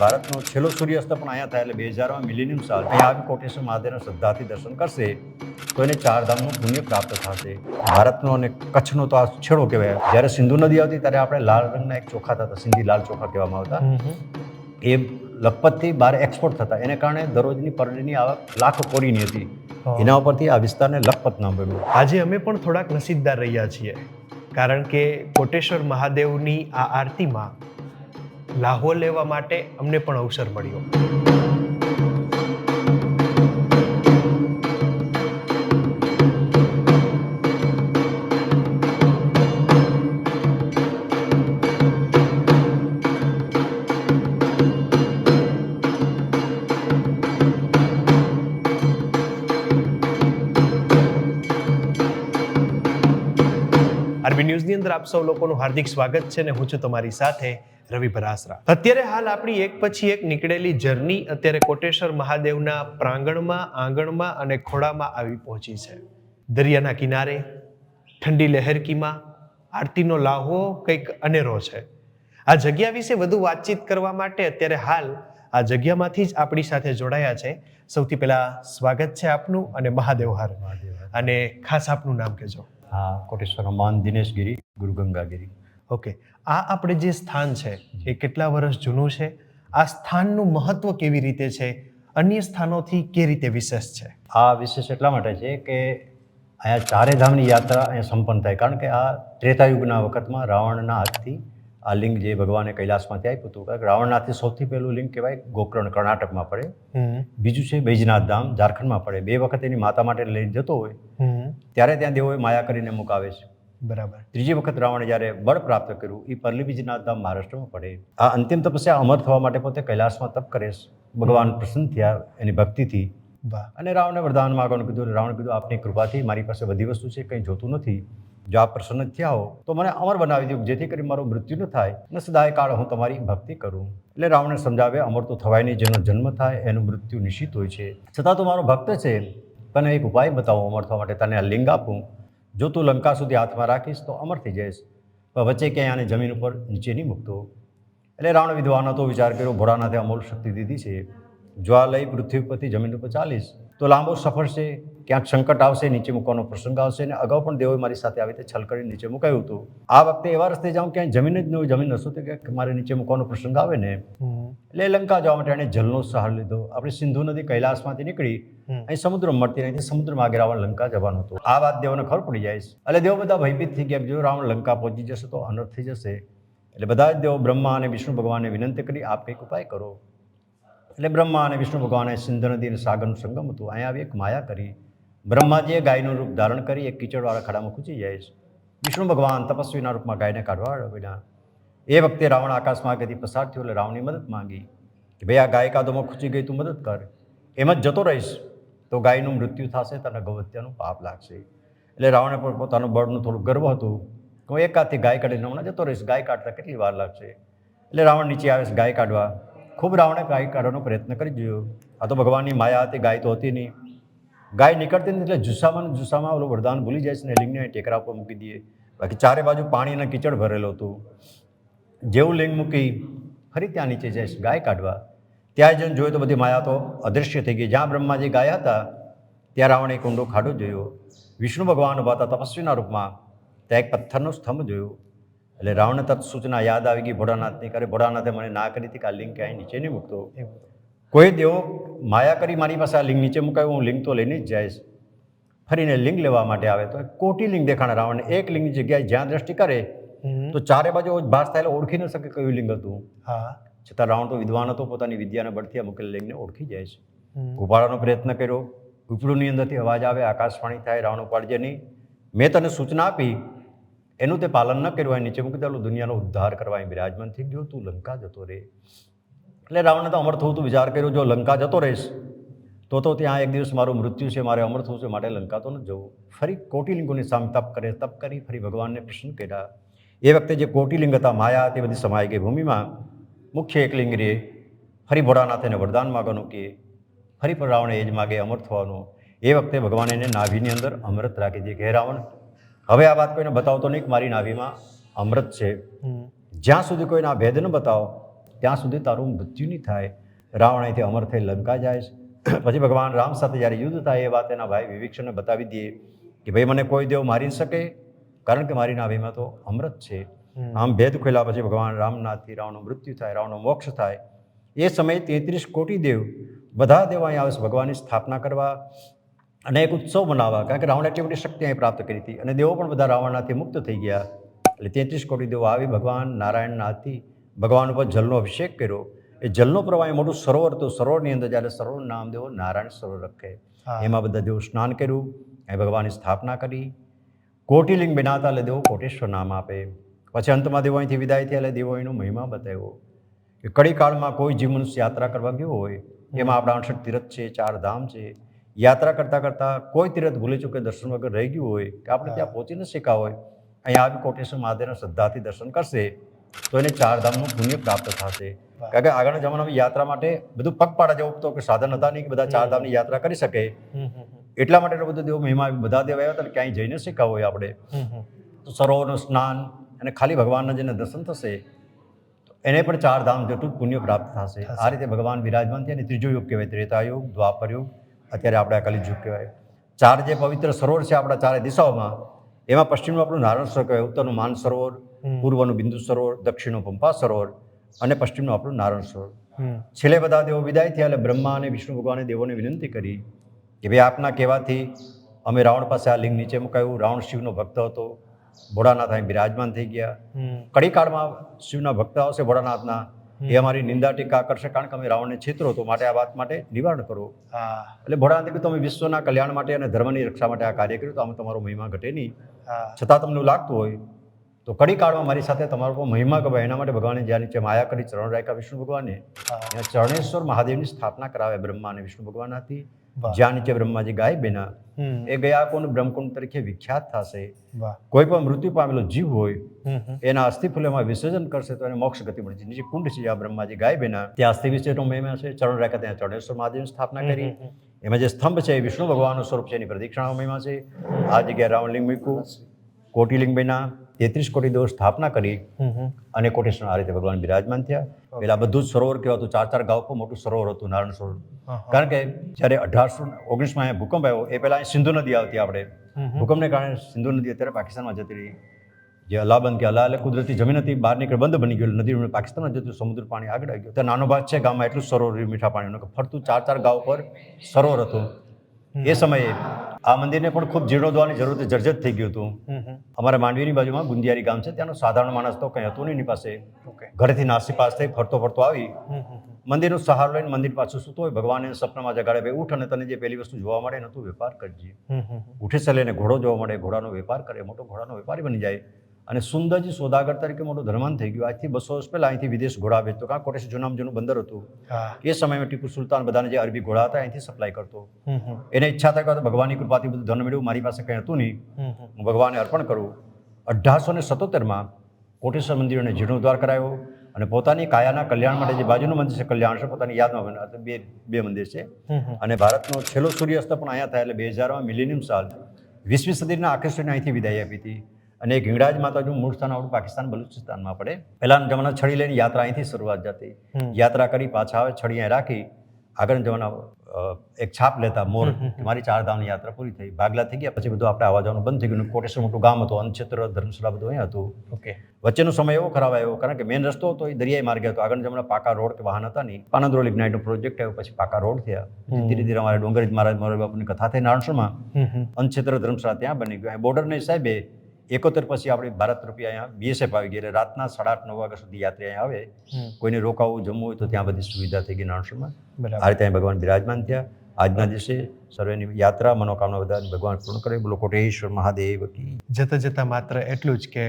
ભારતનો છેલ્લો સૂર્યાસ્ત પણ અહીંયા થાય એટલે બે હજારમાં મિલિનિયમ સાલ. અહીંયા આવી કોટેશ્વર મહાદેવના શ્રદ્ધાથી દર્શન કરશે તો એને ચાર ધામનું પુણ્ય પ્રાપ્ત થશે. ભારતનો અને કચ્છનો તો આ છેડો કહેવાય. જ્યારે સિંધુ નદી આવતી ત્યારે આપણે લાલ રંગના એક ચોખા થતા સિંધી લાલ ચોખા કહેવામાં આવતા. એ લખપતથી બહાર એક્સપોર્ટ થતા. એને કારણે દરરોજની પર ડેની આવક લાખ કોરીની હતી. એના ઉપરથી આ વિસ્તારને લખપત નામ પડ્યું આજે અમે પણ થોડાક નસીબદાર રહ્યા છીએ. કારણ કે કોટેશ્વર મહાદેવની આ આરતીમાં લાહો લેવા માટે અમને પણ અવસર મળ્યો. આરબી ન્યૂઝની અંદર આપ સૌ લોકોનું હાર્દિક સ્વાગત છે ને હું છું તમારી સાથે રવિ ભરાસરા અત્યારે હાલ આપણી એક પછી એક નીકળેલી જર્ની અત્યારે કોટેશ્વર મહાદેવના પ્રાંગણમાં, આંગણમાં અને ખોડામાં આવી પહોંચી છે. દરિયાના કિનારે, ઠંડી લહેરકીમાં, આરતીનો લાહવો કંઈક અનેરો છે. આ જગ્યા વિશે વધુ વાતચીત કરવા માટે અત્યારે હાલ આ જગ્યામાંથી જ આપણી સાથે જોડાયા છે. સૌથી પહેલા સ્વાગત છે આપનું અને મહાદેવ હર અને ખાસ આપનું નામ કહેજો. હા કોટેશ્વર હનુમાન દિનેશગીરી ગુરુ ગંગાગીરી. ઓકે. આ આપણે જે સ્થાન છે એ કેટલા વર્ષ જૂનું છે? આ સ્થાનનું મહત્વ કેવી રીતે છે? અન્ય સ્થાનોથી કે રીતે વિશેષ છે? આ વિશેષ એટલા માટે છે કે અહીંયા ચારે ધામની યાત્રા અહીંયા સંપન્ન થાય. કારણ કે આ ત્રેતાયુગના વખતમાં રાવણના હાથથી આ લિંગ જે ભગવાને કૈલાસમાંથી આપ્યું હતું કારણ કે રાવણનાથથી સૌથી પહેલું લિંગ કહેવાય ગોકર્ણ કર્ણાટકમાં પડે. બીજું છે બૈજનાથ ધામ ઝારખંડમાં પડે. બે વખત એની માતા માટે લઈને જતો હોય ત્યારે ત્યાં દેવોએ માયા કરીને મુકાવે છે. બરાબર. ત્રીજી વખત રાવણે જ્યારે બળ પ્રાપ્ત કર્યું એ પરલી બીજનાથ ધામ મહારાષ્ટ્રમાં પડે. આ અંતિમ તપસ્યા અમર થવા માટે પોતે કૈલાસમાં તપ કરે છે. ભગવાન પ્રસન્ન થયા એની ભક્તિથી. અને રાવણે વરદાન માગવાનું કીધું રાવણે કીધું આપની કૃપાથી મારી પાસે બધી વસ્તુ છે કંઈ જોતું નથી. જો આપ પ્રસન્ન થયા હો, તો મને અમર બનાવી દો, જેથી કરી મારું મૃત્યુ ન થાય અને સદાય કાળ હું તમારી ભક્તિ કરું. એટલે રાવણે સમજાવે, અમર તો થવાય નહીં, જેનો જન્મ થાય, એનું મૃત્યુ નિશ્ચિત હોય છે. છતાં તું મારો ભક્ત છે. તને એક ઉપાય બતાવો, અમર થવા માટે તને આ લિંગ આપું. જો તું લંકા સુધી હાથમાં રાખીશ, તો અમર થઈ જઈશ. પણ વચ્ચે ક્યાંય આને જમીન ઉપર નીચે નહીં મૂકતો. એટલે રાવણ વિદ્વાનો તો વિચાર કર્યો, ભોળાનાથે અમૂલ શક્તિ દીધી છે. જો આ લઈ પૃથ્વી ઉપરથી જમીન ઉપર ચાલીશ. તો લાંબો સફર છે. ક્યાંક સંકટ આવશે નીચે મૂકવાનો પ્રસંગ આવશે અને અગાઉ પણ દેવોએ મારી સાથે આવી રીતે છલ કરીને નીચે મુકાયું હતું. આ વખતે એવા રસ્તે જાઉં ક્યાંય જમીન જ ન હોય જમીન તો કે મારે નીચે મૂકવાનો પ્રસંગ આવે ને એટલે લંકા જવા માટે એણે જલનો સહાર લીધો. આપણે સિંધુ નદી કૈલાસમાંથી નીકળી અહીં સમુદ્ર મળતી નથી સમુદ્રમાં આગળ રાવણ લંકા જવાનું હતું. આ વાત દેવોને ખબર પડી જાય છે. એટલે દેવો બધા ભયભીત થઈ ગયા જો રાવણ લંકા પહોંચી જશે તો અનર્થ થઈ જશે. એટલે બધા જ દેવો બ્રહ્મા અને વિષ્ણુ ભગવાનને વિનંતી કરી આપ કંઈક ઉપાય કરો. એટલે બ્રહ્મા અને વિષ્ણુ ભગવાને સિંધુ નદી અને સાગરનું સંગમ હતું. અહીંયા આવી એક માયા કરી. બ્રહ્માજીએ ગાયનું રૂપ ધારણ કરી, એક કીચડવાળા ખાડામાં ખૂંચી જાય છે. વિષ્ણુ ભગવાન તપસ્વીના રૂપમાં ગાયને કાઢવા આવ્યા એ વખતે રાવણ આકાશમાં આગળથી પસાર થયો એટલે રાવણની મદદ માંગી કે ભાઈ આ ગાય કાદોમાં ખૂંચી ગઈ, તું મદદ કર. એમ જ જતો રહીશ. તો ગાયનું મૃત્યુ થશે, તને ગૌહત્યાનું પાપ લાગશે. એટલે રાવણે પણ પોતાનું બળનું થોડું ગર્વ હતું. કે હું એક હાથથી ગાય કાઢીને હમણાં જતો રહીશ. ગાય કાઢતા કેટલી વાર લાગશે? એટલે રાવણ નીચે આવે છે ગાય કાઢવા. ખૂબ રાવણે ગાય કાઢવાનો પ્રયત્ન કરી જોયો આ તો ભગવાનની માયા હતી, ગાય તો હતી નહીં. ગાય નીકળતી નથી એટલે જુસ્સામાં જુસ્સામાં ઓલું વરદાન ભૂલી જાય છે ને લિંગને ટેકરા ઉપર મૂકી દઈએ. બાકી ચારે બાજુ પાણી અને કીચડ ભરેલું હતું. જેવું લિંગ મૂકી ફરી ત્યાં નીચે જાય છે ગાય કાઢવા. ત્યાં જઈને જોયું તો બધી માયા તો અદૃશ્ય થઈ ગઈ. જ્યાં બ્રહ્માજી ગાયા હતા, ત્યાં રાવણે એક ઊંડો ખાડો જોયો. વિષ્ણુ ભગવાન ઊભા હતા તપસ્વીના રૂપમાં. ત્યાં એક પથ્થરનો સ્તંભ જોયો. એટલે રાવણને તત્સૂચના યાદ આવી ગઈ, ભોળાનાથની. કરે ભોળાનાથે મને ના કરી હતી કે આ લિંગ ક્યાંય નીચે નહીં મૂકતો. કોઈ દેવો માયા કરી મારી પાસે આ લિંગ નીચે મુકાયું હું લિંગ તો લઈને જ જઈશ. ફરીને લિંગ લેવા માટે આવે તો કોટી લિંગ દેખાણે રાવણને એક લિંગની જગ્યાએ જ્યાં દ્રષ્ટિ કરે તો ચારે બાજુ ભાસ થાય ઓળખી ન શકે કયું લિંગ હતું. હા. છતાં રાવણ તો વિદ્વાન હતો પોતાની વિદ્યાના બળથી આ મૂકેલ લિંગને ઓળખી જાય છે. ઉપાડવાનો પ્રયત્ન કર્યો. ઉપડુંની અંદરથી અવાજ આવે આકાશવાણી થાય રાવણ ઉપાડજે નહીં. મેં તને સૂચના આપી એનું તે પાલન ન કર્યું હોય નીચે મૂકી દેલું દુનિયાનો ઉદ્ધાર કરવા એમ બિરાજમાન થઈ ગયો તું લંકા જતો રહે એટલે રાવણને તો અમર થવું તું વિચાર કર્યો જો લંકા જતો રહીશ તો તો ત્યાં એક દિવસ મારું મૃત્યુ છે મારે અમર થવું છે માટે લંકા તો ન જવું. ફરી કોટિલિંગોની સામે તપ કરે તપ કરી ફરી ભગવાનને પ્રશ્ન કર્યા. એ વખતે જે કોટિલિંગ હતા માયા તે બધી સમાઈ ગઈ ભૂમિમાં. મુખ્ય એક લિંગ રે ફરી ભોળાનાથને વરદાન માગવાનું કે ફરી પણ રાવણે એ જ માગે અમર થવાનું. એ વખતે ભગવાન એને નાભીની અંદર અમૃત રાખી દે કે રાવણ હવે આ વાત કોઈને બતાવતો નહીં કે મારી નાભીમાં અમૃત છે. જ્યાં સુધી કોઈને આ ભેદ ન બતાવો ત્યાં સુધી તારું મૃત્યુ નહીં થાય. રાવણ અહીંથી અમર થઈ લંકા જાય છે પછી ભગવાન રામ સાથે જ્યારે યુદ્ધ થાય એ વાત એના ભાઈ વિભીક્ષણને બતાવી દઈએ કે ભાઈ મને કોઈ દેવ મારી શકે કારણ કે મારી નાભીમાં તો અમૃત છે. આમ ભેદ ખોલ્યા પછી ભગવાન રામનાથથી રાવણનું મૃત્યુ થાય રાવણનો મોક્ષ થાય. એ સમયે તેત્રીસ કોટી દેવ બધા દેવ અહીં આવે છે ભગવાનની સ્થાપના કરવા અને એક ઉત્સવ મનાવવા કારણ કે રાવણે એટલી બધી શક્તિ અહીં પ્રાપ્ત કરી હતી. અને દેવો પણ બધા રાવણનાથી મુક્ત થઈ ગયા. એટલે તેત્રીસ કોટી દેવો આવી ભગવાન નારાયણના ભગવાન ઉપર જલનો અભિષેક કર્યો. એ જલનો પ્રવાહ એ મોટું સરોવર હતું. સરોવરની અંદર જ્યારે સરોવર નામ દેવો નારાયણ સરોવર રખે એમાં બધા દેવો સ્નાન કર્યું. એ ભગવાનની સ્થાપના કરી. કોટિલિંગ બનાતા એટલે દેવો કોટેશ્વર નામ આપે. પછી અંતમાં દેવો અહીંથી વિદાય થયા એટલે દેવો એનો મહિમા બતાવ્યો. કે કડીકાળમાં કોઈ જીવ મનુષ્ય યાત્રા કરવા ગયો હોય એમાં આપણા અણસઠ તીર્થ છે ચાર ધામ છે. યાત્રા કરતાં કરતાં કોઈ તીર્થ ભૂલી ચૂકે દર્શન વગર રહી ગયું હોય કે આપણે ત્યાં પહોંચી ન શક્યા હોય અહીંયા આવી કોટેશ્વર મહાદેવના શ્રદ્ધાથી દર્શન કરશે. તો એને ચાર ધામનું પુણ્ય પ્રાપ્ત થશે. કારણ કે આગળના જમાનામાં યાત્રા માટે બધું પગપાળા જવું તો કે સાધન હતા નહીં કે બધા ચાર ધામની યાત્રા કરી શકે. એટલા માટે એટલો બધો દેવો મહિમા બધા દેવ આવ્યા હતા ક્યાંય જઈ ન શક્યા હોય આપણે. તો સરોવરનું સ્નાન અને ખાલી ભગવાનના જેને દર્શન થશે તો એને પણ ચાર ધામ જેટલું પુણ્ય પ્રાપ્ત થશે. આ રીતે ભગવાન વિરાજમાન થયા અને ત્રીજો યુગ કહેવાય ત્રેતા યુગ દ્વાપર યુગ અત્યારે આપણે આ કલિયુગ યુગ કહેવાય. ચાર જે પવિત્ર સરોવર છે આપણા ચારે દિશાઓમાં એમાં પશ્ચિમનું આપણું નારાયણ સરોવર કહેવાય ઉત્તરનું માન સરોવર. પૂર્વનું બિંદુ સરોવર દક્ષિણનું પંપા સરોવર અને પશ્ચિમનું આપણું નારાયણ સરોવર. છેલ્લે બધા દેવો વિદાય થયા એટલે બ્રહ્મા અને વિષ્ણુ ભગવાને દેવોને વિનંતી કરી કે ભાઈ આપના કહેવાથી અમે રાવણ પાસે આ લિંગ નીચે મુકાયું. રાવણ શિવનો ભક્ત હતો. ભોળાનાથ અહીં બિરાજમાન થઈ ગયા. કડીકાળમાં શિવના ભક્ત આવશે ભોળાનાથના. એ અમારી નિંદા ટીકા કરશે કારણ કે અમે રાવણને છેતરો તો માટે આ વાત માટે નિવારણ કરો. એટલે ભોળાનાથે કીધું તમે વિશ્વના કલ્યાણ માટે અને ધર્મની રક્ષા માટે આ કાર્ય કર્યું તો અમે તમારો મહિમા ઘટે નહીં. છતાં તમને લાગતું હોય તો કડી કાળમાં મારી સાથે તમારો મહિમા ગવાય. એના માટે ભગવાને જ્યાં નીચે માયા કરી ચરણ રાખ્યા વિષ્ણુ ભગવાને ત્યાં ચરણેશ્વર મહાદેવની સ્થાપના કરાવે બ્રહ્મા અને વિષ્ણુ ભગવાન હતી જ્યાં નીચે બ્રહ્માજી ગાય બેના એ ગયા કોણ? બ્રહ્મકુંડ તરીકે વિખ્યાત થશે. કોઈ પણ મૃત્યુ પામેલો જીવ હોય. એના અસ્થિ ફૂલેમાં વિસર્જન કરશે તો એને મોક્ષ ગતિ મળશે છે નીચે કુંડ છે જ્યાં બ્રહ્માજી ગાય બેના ત્યાં અસ્થિ વિશેનો મહિમા છે. ચરણ રાખ્યા ત્યાં ચરણેશ્વર મહાદેવની સ્થાપના કરી. એમાં જે સ્તંભ છે એ વિષ્ણુ ભગવાનનું સ્વરૂપ છે. એની પ્રદક્ષિણાનો મહિમા છે. આ જગ્યાએ રાવણલિંગ મૂક્યું. કોટિલિંગ બન્યા તેત્રીસ કોટી દેવો સ્થાપના કરી. અને કોટેશ્વર આ રીતે ભગવાન બિરાજમાન થયા. પેલા બધું જ સરોવર કહેવાતું ચાર ચાર ગાવ પર મોટું સરોવર હતું નારાયણ સરોવર. કારણ કે જ્યારે અઢારસો ઓગણીસમાં અહીંયા ભૂકંપ આવ્યો એ પહેલાં સિંધુ નદી આવતી આપણે. ભૂકંપને કારણે સિંધુ નદી અત્યારે પાકિસ્તાનમાં જતી રહી. જે અલાબંધ કે અલા એટલે કુદરતી જમીન હતી બહાર નીકળે બંધ બની ગયું. નદી પાકિસ્તાનમાં જતું સમુદ્ર પાણી આગળ આવી ગયું. ત્યાં નાનો ભાગ છે ગામમાં એટલું સરોવર મીઠા પાણીનું. કે ફરતું ચાર ચાર ગાવ પર સરોવર હતું. એ સમયે આ મંદિરને પણ ખૂબ જીર્ણોદ્વારની જરૂર જર્જત જર્જર થઈ ગયું હતું. અમારા માંડવીની બાજુમાં ગુંદિયારી ગામ છે. ત્યાંનો સાધારણ માણસ તો કંઈ હતું નહીં એની પાસે. ઘરેથી નાસી પાસ થઈ ફરતો ફરતો આવી. મંદિરનો સહારો લઈને મંદિર પાછું સૂતો હોય. ભગવાનને સપનામાં જગાડે ભાઈ ઉઠ અને તને જે પહેલી વસ્તુ જોવા મળે ને તું વેપાર કરજે. ઉઠે છે ને ઘોડો જોવા મળે ઘોડાનો વેપાર કરે મોટો ઘોડાનો વેપારી બની જાય. અને સુંદરજી સોદાગર તરીકે મોટું ધર્માન થઈ ગયું. આજથી બસો વર્ષ પહેલાં અહીંથી વિદેશ ઘોડા વેચતો કારણ કોટેશ જૂનામ જૂનું બંદર હતું. એ સમયમાં ટીપુ સુલતાન બધાને જે અરબી ઘોડા હતા અહીંથી સપ્લાય કરતો. એને ઈચ્છા થાય કે ભગવાનની કૃપાથી બધું ધન મેળવ્યું. મારી પાસે કંઈ હતું નહીં. હું ભગવાનને અર્પણ કરું. અઢારસો ને સત્તોતેરમાં કોટેશ્વર મંદિરોને જીર્ણોદ્ધાર કરાયો અને પોતાની કાયાના કલ્યાણ માટે જે બાજુનું મંદિર છે કલ્યાણ છે પોતાની યાદમાં બે બે મંદિર છે. અને ભારતનો છેલ્લો સૂર્યાસ્ત પણ અહીંયા થાય એટલે બે હજારમાં મિલેનિયમ સાલ વીસમી સદીના આકર્ષણને અહીંથી વિદાય આપી હતી. અને હિંગળાજ માતાજીનું મૂળ સ્થાન આપણું પાકિસ્તાન બલુચિસ્તાનમાં પડે. પહેલાના જમાના છડી લઈને યાત્રા અહીંથી શરૂઆત જતી. યાત્રા કરી પાછા આવે છડી અહીં રાખી. આગળના જમાના એક છાપ લેતા મોર મારી ચાર ધામની યાત્રા પૂરી થઈ. ભાગલા થઈ ગયા પછી બધું આપણે આવવા જવાનું બંધ થઈ ગયું. કોટેશ્વર મોટું ગામ હતું અનક્ષેત્ર ધર્મશાળા બધું અહીં હતું. ઓકે. વચ્ચેનો સમય એવો ખરાબ આવ્યો કારણ કે મેન રસ્તો હતો એ દરિયાઈ માર્ગે હતો. આગળ જમણા પાકા રોડ કે વાહન હતા નહીં. પાનંદરો ઇગ્નાઇટનો પ્રોજેક્ટ આવ્યો પછી પાકા રોડ થયા. ધીરે ધીરે અમારે ડોંગરી મહારાજ મોરારી બાપુની કથા થઈ નારણસરમાં. અનક્ષેત્ર ધર્મશાળા ત્યાં બની ગયું. બોર્ડરને સાહેબે એકોતેર પછી આપણે ભારત રૂપિયા અહીંયા બીએસએફ આવી ગઈ એટલે રાતના સાડા આઠ નવ વાગ્યા સુધી યાત્રી અહીંયા આવે. કોઈને રોકાવું જમવું હોય તો ત્યાં બધી સુવિધા થઈ ગઈ નારણસરમાં આ રીતે અહીં ભગવાન બિરાજમાન થયા. આજના દિવસે સર્વેની યાત્રા મનોકામના બધા ભગવાન પૂર્ણ કરે. બોલો કોટેશ્વર મહાદેવ જતા જતા માત્ર એટલું જ કે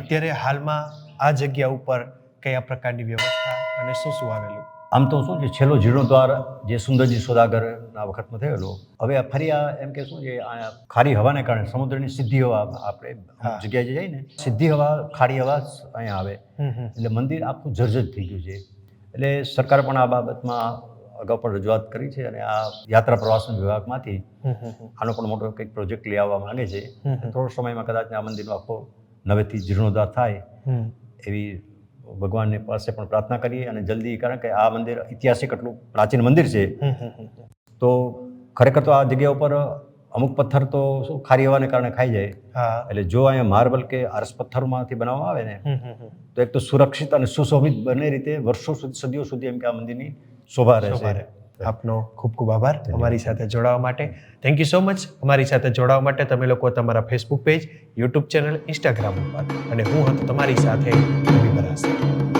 અત્યારે હાલમાં આ જગ્યા ઉપર કયા પ્રકારની વ્યવસ્થા અને શું શું આવેલું? આમ તો શું છે છેલ્લો જીર્ણોદ્વાર જે સુંદરજી સોદાગરના વખતમાં થયેલો હવે ફરી આ એમ કે શું છે આ ખારી હવાને કારણે સમુદ્રની સીધી હવા આપણે જગ્યાએ જઈએ ને સીધી હવા ખારી હવા અહીંયા આવે. એટલે મંદિર આખું જર્જર થઈ ગયું છે એટલે સરકાર પણ આ બાબતમાં અગાઉ પણ રજૂઆત કરી છે અને આ યાત્રા પ્રવાસન વિભાગમાંથી. આનો પણ મોટો કંઈક પ્રોજેક્ટ લઈ આવવા માંગે છે. થોડો સમયમાં કદાચ આ મંદિરનો આખો નવેથી જીર્ણોદ્ધાર થાય એવી ભગવાનની પાસે પણ પ્રાર્થના કરીએ અને જલ્દી કારણ કે આ મંદિર ઐતિહાસિક એટલું પ્રાચીન મંદિર છે. તો ખરેખર તો આ જગ્યા ઉપર અમુક પથ્થર તો શું ખારી હવાને કારણે ખાઈ જાય એટલે જો અહીંયા માર્બલ કે આરસ પથ્થરમાંથી બનાવવામાં આવે ને. તો એક તો સુરક્ષિત અને સુશોભિત બંને રીતે વર્ષો સુધી સદીઓ સુધી એમ કે આ મંદિરની શોભા શોભા રહે. રહેશે આપનો ખૂબ ખૂબ આભાર અમારી સાથે જોડાવા માટે. થેન્ક યુ સો મચ અમારી સાથે જોડાવા માટે તમે લોકો તમારા Facebook page YouTube channel Instagram ઉપર. અને હું હતો તમારી સાથે રવિ બરાસરા